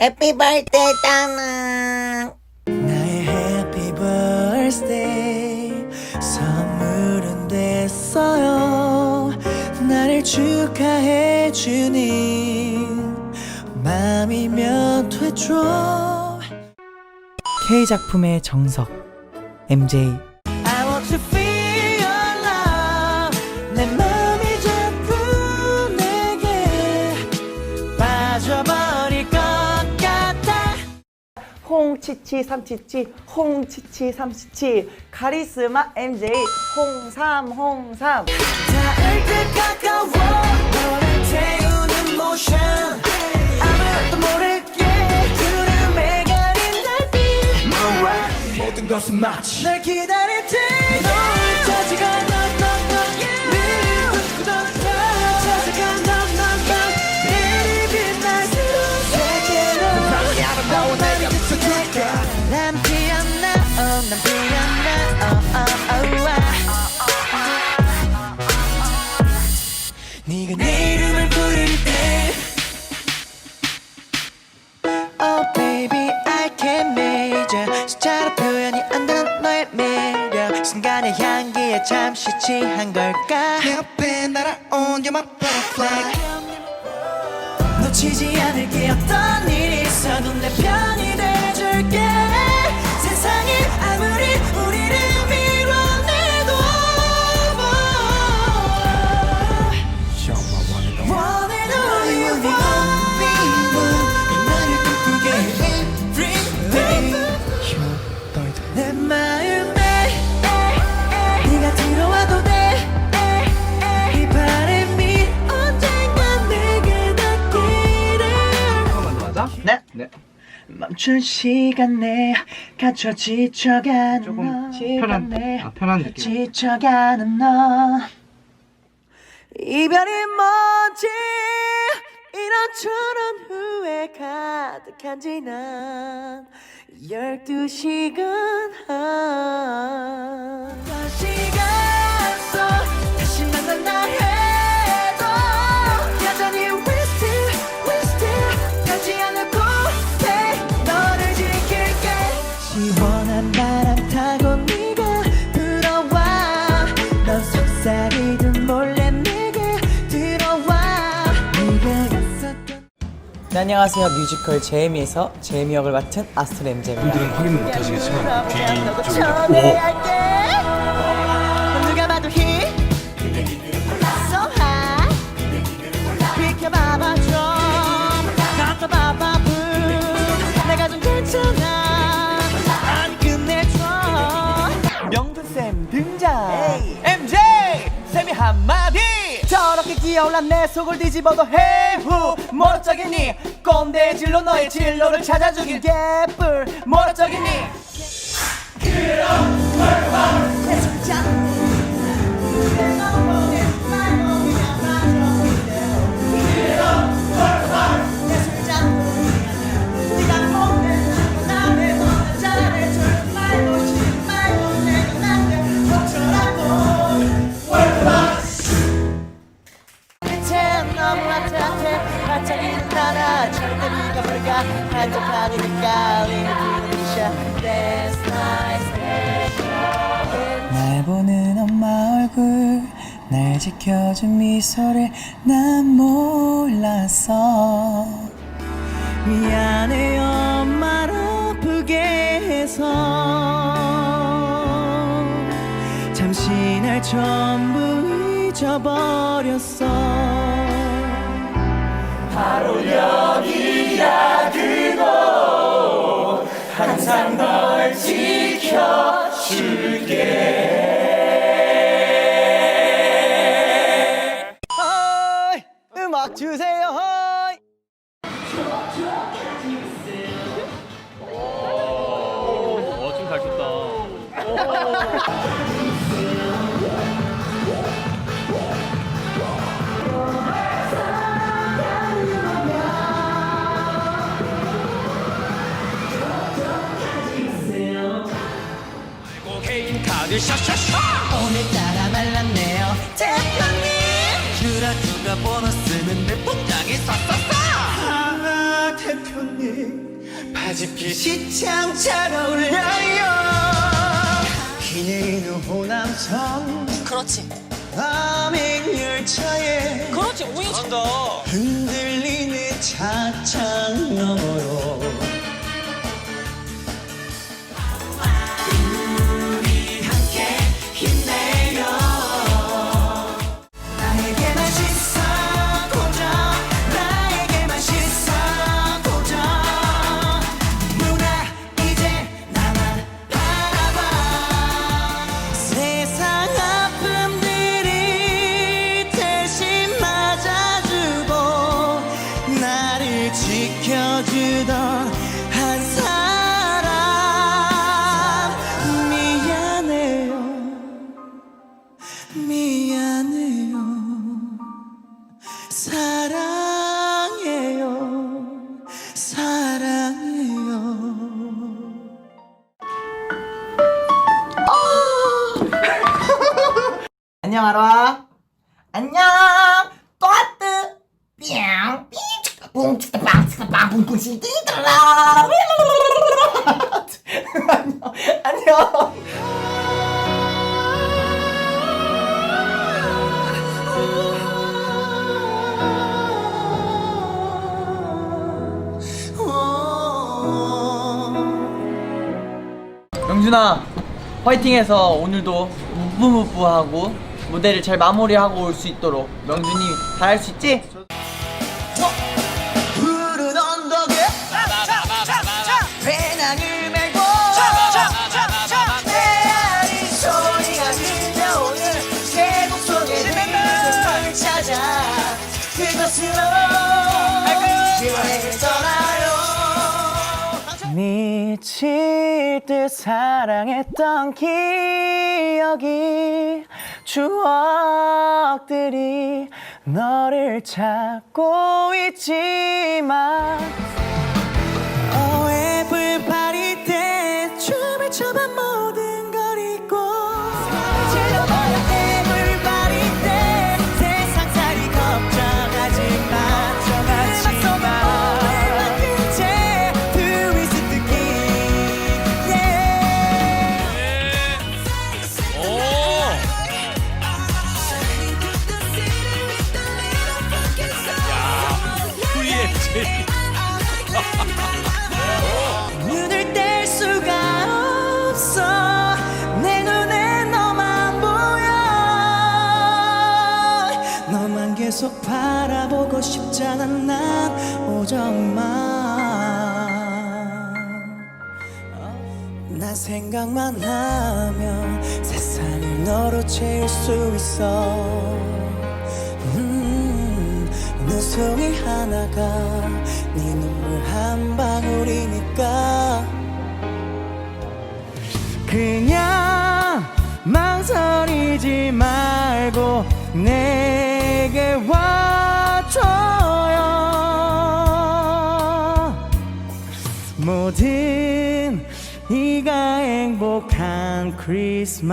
해피 birthday 따는 나의 happy birthday. 선물은 됐어요. 나를 축하해 주는 마음이면 되죠. K작품의 정석 MJ 치치 삼치치 홍치치 삼치치. 카리스마 MJ 홍삼 홍삼. 닿을 듯 가까워. 너를 태우는 모션. 아무것도 모르게 구름에 가린 달빛. 모든 것은 마치 날 기다릴 때 네가 내 이름을 부를 때. Oh baby I can't measure. 숫자로 표현이 안 되는 너의 매력. 순간의 향기에 잠시 취한 걸까? 내 옆에 날아온 you're my butterfly. 놓치지 않을게. 어떤 일이 있어도 내 편이 돼줄게 멈춘 시간에 갇혀 지쳐가는 조금 너. 편한 아, 편한 느낌. 지쳐가는 너. 이별이 뭔지 이런저런 후회 가득한 지 난 열두 시간 넌 속삭이듯 몰래 내게 들어와. 네가 갔었던 네, 안녕하세요. 뮤지컬 제이미에서 제이미 역을 맡은 분들은 확인을 못하시겠지만 뒤 쪽에 전 기어올란 내 속을 뒤집어도 해후 멀어져겠니? 꼰대질로 너의 진로를 찾아주길 개뿔 멀어져겠니 너무 날 지켜준 미소를 난 몰랐어 미안해 엄마를 아프게 해서. 잠시 날 전부 잊어버렸어. 하이 주세요 참잘 어울려요 비 내리는 호남선 그렇지. 밤행열차에 그렇지. 오잉. 흔들리는 차창 너머로 안녕 아로아 안녕. 또아뜨 뿅, 삥, 뿡, 치다, 빵, 치다, 빵, 뿡, 치, 띠따라. 안녕. 안녕. 영준아 화이팅해서 오늘도 무부무부하고 무대를 잘 마무리하고 올 수 있도록 명준이 잘 할 수 있지? 푸른 언덕에? 배낭을 메고 메아리 소리가 들려오는 계곡 속에 내 찾아 그것으로 여행을 떠나요. 미칠 듯 사랑했던 기억이 추억들이 너를 찾고 있지만 계속 바라보고 싶잖아 난 오정만. 난 생각만 하면 세상을 너로 채울 수 있어. 음, 눈송이 하나가 네 눈물 한 방울이니까. 그냥 망설이지 말고 내게 와줘요. 모든 네가 행복한 크리스마스잖아요